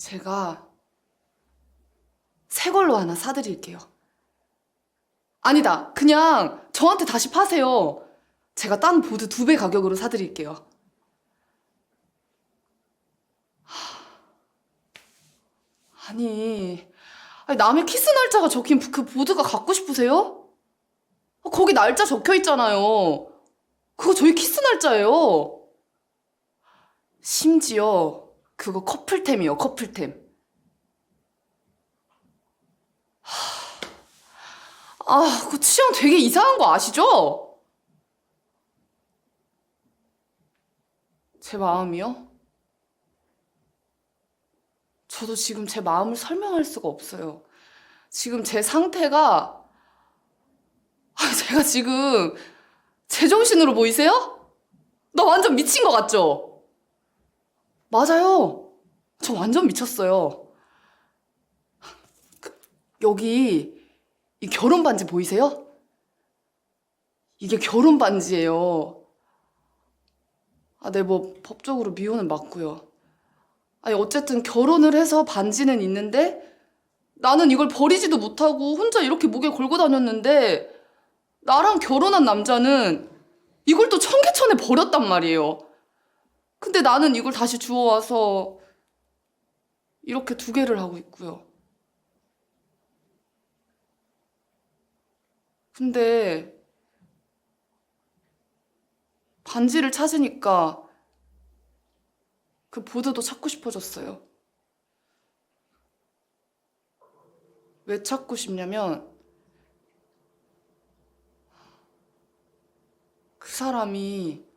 제가 새 걸로 하나 사드릴게요. 아니다. 그냥 저한테 다시 파세요. 제가 딴 보드 두 배 가격으로 사드릴게요. 아니, 남의 키스 날짜가 적힌 그 보드가 갖고 싶으세요? 어, 거기 날짜 적혀 있잖아요. 그거 저희 키스 날짜예요. 심지어 그거 커플템이요, 커플템. 아, 그 취향 되게 이상한 거 아시죠? 제 마음이요? 저도 지금 제 마음을 설명할 수가 없어요. 지금 제 상태가, 아, 제가 지금 제정신으로 보이세요? 나 완전 미친 것 같죠? 맞아요. 저 완전 미쳤어요. 그, 여기 이 결혼 반지 보이세요? 이게 결혼 반지예요. 아, 네, 뭐 법적으로 미혼은 맞고요. 아니 어쨌든 결혼을 해서 반지는 있는데 나는 이걸 버리지도 못하고 혼자 이렇게 목에 걸고 다녔는데 나랑 결혼한 남자는 이걸 또 청계천에 버렸단 말이에요. 근데 나는 이걸 다시 주워와서 이렇게 두 개를 하고 있고요. 근데 반지를 찾으니까 그 보드도 찾고 싶어졌어요. 왜 찾고 싶냐면 그 사람이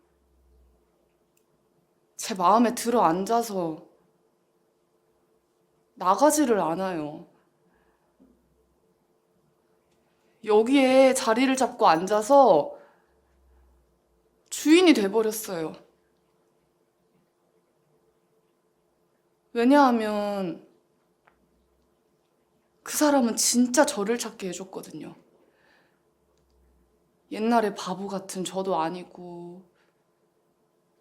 제 마음에 들어 앉아서 나가지를 않아요. 여기에 자리를 잡고 앉아서 주인이 돼버렸어요. 왜냐하면 그 사람은 진짜 저를 찾게 해줬거든요. 옛날에 바보 같은 저도 아니고,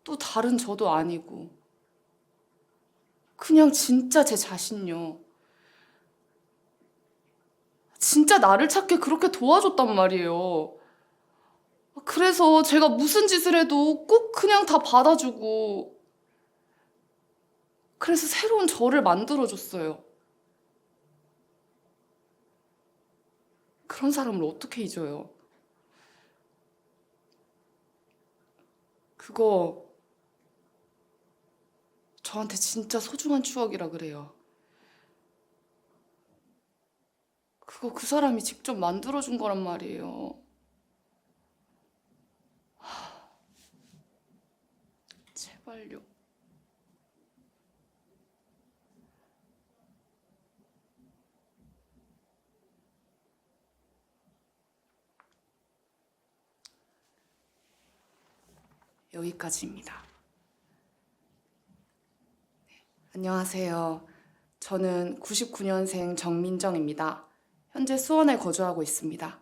또 다른 저도 아니고, 그냥 진짜 제 자신요. 진짜 나를 찾게 그렇게 도와줬단 말이에요. 그래서 제가 무슨 짓을 해도 꼭 그냥 다 받아주고, 그래서 새로운 저를 만들어줬어요. 그런 사람을 어떻게 잊어요? 그거 저한테 진짜 소중한 추억이라 그래요. 그거 그 사람이 직접 만들어준 거란 말이에요. 하, 제발요. 여기까지입니다. 네, 안녕하세요. 저는 99년생 정민정입니다. 현재 수원에 거주하고 있습니다.